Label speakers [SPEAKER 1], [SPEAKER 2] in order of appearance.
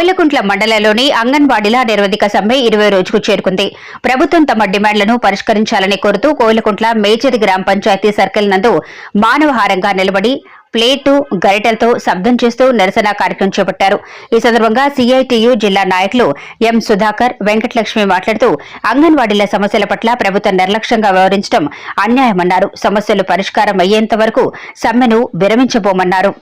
[SPEAKER 1] కోయిలకుంట్ల మండలంలోని అంగన్వాడీల నిరవధిక సమ్మె ఇరవై రోజుకు చేరుకుంది. ప్రభుత్వం తమ డిమాండ్లను పరిష్కరించాలని కోరుతూ కోయిలకుంట్ల మేచరి గ్రామ పంచాయతీ సర్కిల్ నందు మానవహారంగా నిలబడి ప్లేటు గరిటలతో శబ్దం చేస్తూ నిరసన కార్యక్రమం చేపట్టారు. ఈ సందర్భంగా సిఐటియు జిల్లా నాయకులు ఎం సుధాకర్ వెంకటలక్ష్మి మాట్లాడుతూ అంగన్వాడీల సమస్యల పట్ల ప్రభుత్వం నిర్లక్ష్యంగా వ్యవహరించడం అన్యాయమన్నారు. సమస్యలు పరిష్కారం అయ్యేంత వరకు సమ్మెను విరమించబోమన్నారు.